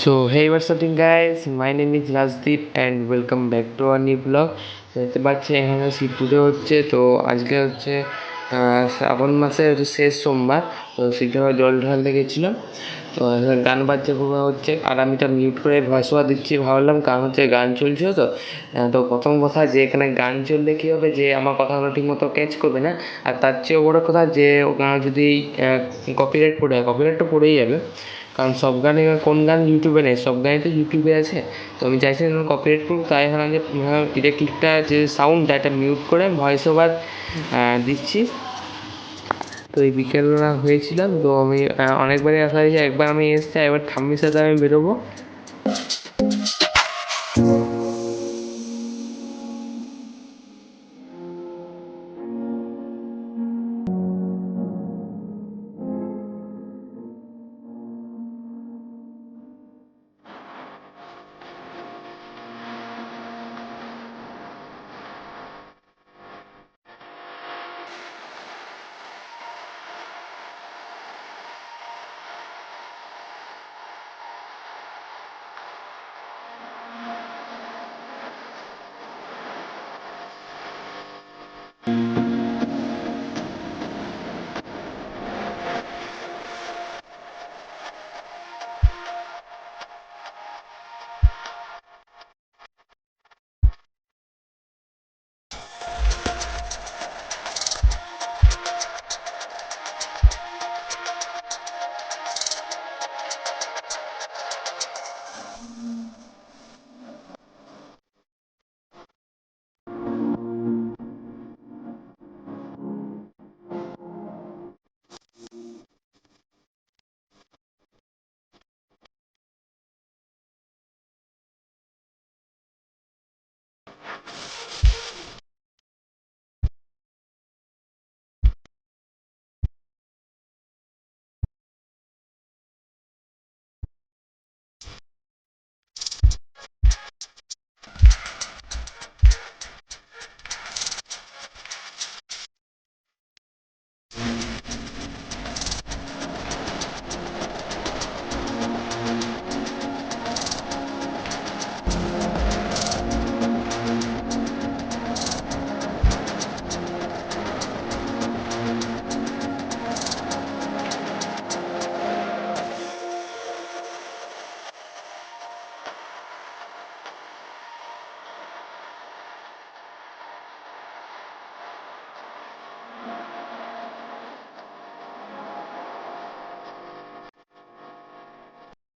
So hey এবার something guys my name is Rajdeep and welcome back to our new vlog দেখতে পাচ্ছি এখানে শিব পুজো হচ্ছে। তো আজকে হচ্ছে শ্রাবণ মাসের শেষ সোমবার। তো শিবঠাকুর জল ঢাল গেছিলাম। তো গান বাজছে হচ্ছে। আর আমি তো মিউট করে ভয়েস ওভার দিচ্ছি ভাবলাম, কারণ হচ্ছে গান চলছিল তো। তো প্রথম কথা যে এখানে গান চললে কী হবে? যে আমার কথাগুলো ঠিকমতো ক্যাচ করবে না। আর তার চেয়েও বড়ো কথা যে ওখানে যদি কপিরাইট পড়ে কপিরাইট তো পড়েই যাবে। কারণ সব গানে কোন গান ইউটিউবে নেই? সব গানই তো ইউটিউবে আছে। তো আমি চাইছি না কপিরাইট করুক তাই এখানে যে ডিরেক্টলিটা যে সাউন্ডটা এটা মিউট করে ভয়েস ওভার দিচ্ছি। এই বিকেলবেলা হয়েছিলাম, তো আমি অনেকবারই আসা হয়েছে। একবার আমি এসেছি একবার ঠাম্মির সাথে আমি বেরোবো।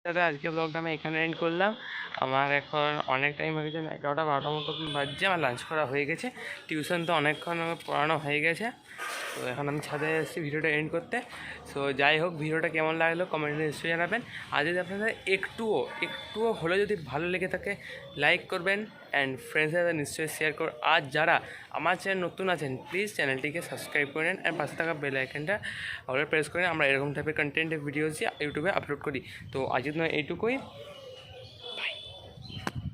আজকে ব্লগটা আমি এখানে এন্ড করলাম। আমার এখন অনেক টাইম হয়ে গেছে, এগারোটা বারোটার মতো বাজছে, আমার লাঞ্চ করা হয়ে গেছে। টিউশন তো অনেকক্ষণ পড়ানো হয়ে গেছে। তো এখন আমি ছাদে এসেছি ভিডিওটা এন্ড করতে। সো যাই হোক ভিডিওটা কেমন লাগল কমেন্টে নিশ্চয়ই জানাবেন। আর যদি আপনাদের একটুও একটুও হলে যদি ভালো লেগে থাকে লাইক করবেন অ্যান্ড ফ্রেন্ডসের সাথে নিশ্চয়ই শেয়ার করুন। আর যারা আমার চ্যানেল নতুন আছেন প্লিজ চ্যানেলটিকে সাবস্ক্রাইব করে নেন। অ্যান্ড পাশে থাকা বেল আইকনটা অর্ডার প্রেস করে আমরা এরকম টাইপের কন্টেন্টের ভিডিওসই ইউটিউবে আপলোড করি। তো আজকের জন্য এইটুকুই।